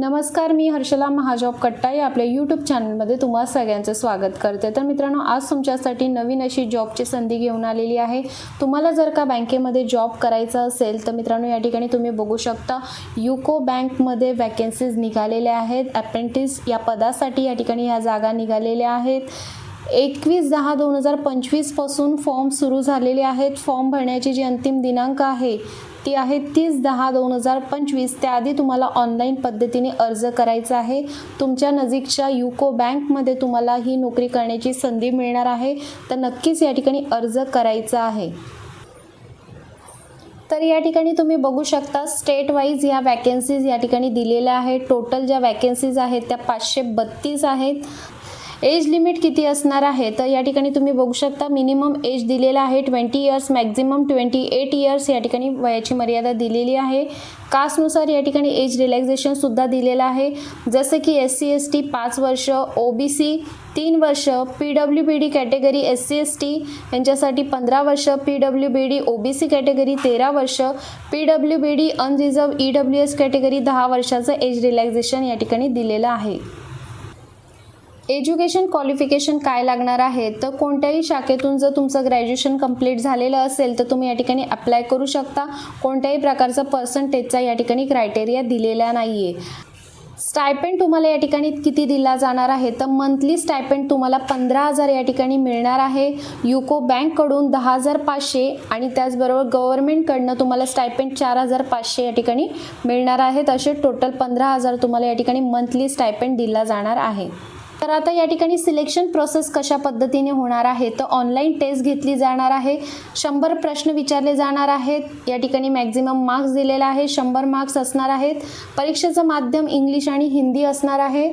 नमस्कार मी हर्षला महाजॉब कट्टा या आपल्या यूट्यूब चॅनलमध्ये तुम्हा सगळ्यांचं स्वागत करते. तर मित्रांनो आज तुमच्यासाठी नवीन अशी जॉबची संधी घेऊन आलेली आहे. तुम्हाला जर का बँकेमध्ये जॉब करायचा असेल तर मित्रांनो या ठिकाणी तुम्ही बघू शकता युको बँकमध्ये वॅकेन्सीज निघालेल्या आहेत. ॲप्रेंटिस या पदासाठी या ठिकाणी ह्या जागा निघालेल्या आहेत. एकवीस दहा दोन हजार पंचवीसपासून फॉर्म सुरू झालेले आहेत. फॉर्म भरण्याची जी अंतिम दिनांक आहे ती आहे तीस दहा दोन हजार पंचवीस. त्याआधी तुम्हाला ऑनलाईन पद्धतीने अर्ज करायचा आहे. तुमच्या नजीकच्या युको बँकमध्ये तुम्हाला ही नोकरी करण्याची संधी मिळणार आहे. तर नक्कीच या ठिकाणी अर्ज करायचा आहे. तर या ठिकाणी तुम्ही बघू शकता स्टेट वाईज या वॅकेन्सीज या ठिकाणी दिलेल्या आहेत. टोटल ज्या वॅकेन्सीज आहेत त्या पाचशे बत्तीस आहेत. एज लिमिट किती असणार आहे? तर या ठिकाणी तुम्ही बघू शकता मिनिमम एज दिलेला आहे twenty years maximum twenty eight years या ठिकाणी वयाची मर्यादा दिलेली आहे. कास्टनुसार या ठिकाणी एज रिलॅक्झेशनसुद्धा दिलेलं आहे. जसं की एस सी एस टी पाच वर्ष ओ बी सी तीन वर्ष P W B D category S C S T यांच्यासाठी पंधरा वर्ष P W B D O B C category तेरा वर्ष P W B D unreserved E W S category दहा वर्षाचं एज रिलॅक्झेशन या ठिकाणी दिलेलं आहे. एज्युकेशन क्वालिफिकेशन काय लागणार आहे? तर कोणत्याही शाखेतून जर तुमचं ग्रॅज्युएशन कंप्लीट झालेलं असेल तर तुम्ही या ठिकाणी अप्लाय करू शकता. कोणत्याही प्रकारचा पर्सेंटेजचा या ठिकाणी क्रायटेरिया दिलेला नाही आहे स्टायपेंड तुम्हाला या ठिकाणी किती दिला जाणार आहे? तर मंथली स्टायपेंड तुम्हाला पंधरा हजार या ठिकाणी मिळणार आहे. युको बँककडून दहा हजार पाचशे आणि त्याचबरोबर गव्हर्नमेंटकडनं तुम्हाला स्टायपेंड चार हजार पाचशे या ठिकाणी मिळणार आहेत. असे टोटल पंधरा हजार तुम्हाला या ठिकाणी मंथली स्टायपेंड दिला जाणार आहे. तर आता या ठिकाणी सिलेक्शन प्रोसेस कशा पद्धतीने होणार आहे? तर ऑनलाईन टेस्ट घेतली जाणार आहे. शंभर प्रश्न विचारले जाणार आहेत. या ठिकाणी मॅक्झिमम मार्क्स दिलेला आहे शंभर मार्क्स असणार आहेत. परीक्षेचं माध्यम इंग्लिश आणि हिंदी असणार आहे.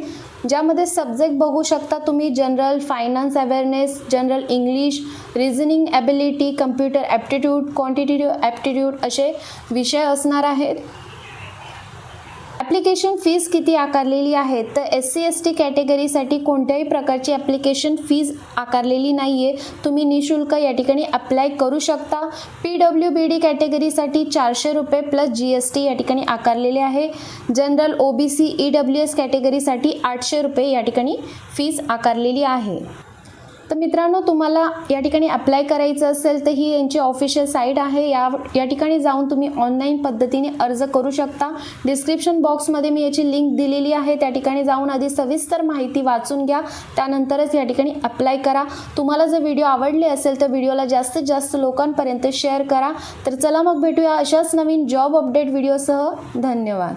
ज्यामध्ये सब्जेक्ट बघू शकता तुम्ही general finance awareness general English reasoning ability computer aptitude quantitative aptitude असे विषय असणार आहेत. ॲप्लिकेशन फीज किती आकारलेली आहे तर एस सी एस टी कॅटेगरीसाठी कोणत्याही प्रकारची ॲप्लिकेशन फीज आकारलेली नाही आहे तुम्ही निशुल्क या ठिकाणी अप्लाय करू शकता. पी डब्ल्यू बी डी कॅटेगरीसाठी चारशे रुपये प्लस जी एस टी या ठिकाणी आकारलेले आहे. General O B C E W S कॅटेगरीसाठी आठशे रुपये या ठिकाणी फीज आकारलेली आहे. तर मित्रांनो तुम्हाला या ठिकाणी अप्लाय करायचं असेल तर ही यांची ऑफिशियल साईट आहे. या या ठिकाणी जाऊन तुम्ही ऑनलाईन पद्धतीने अर्ज करू शकता. डिस्क्रिप्शन बॉक्समध्ये मी याची लिंक दिलेली आहे. त्या ठिकाणी जाऊन आधी सविस्तर माहिती वाचून घ्या. त्यानंतरच या ठिकाणी अप्लाय करा. तुम्हाला जर व्हिडिओ आवडले असेल तर व्हिडिओला जास्तीत जास्त लोकांपर्यंत शेअर करा. तर चला मग भेटूया अशाच नवीन जॉब अपडेट व्हिडिओसह धन्यवाद.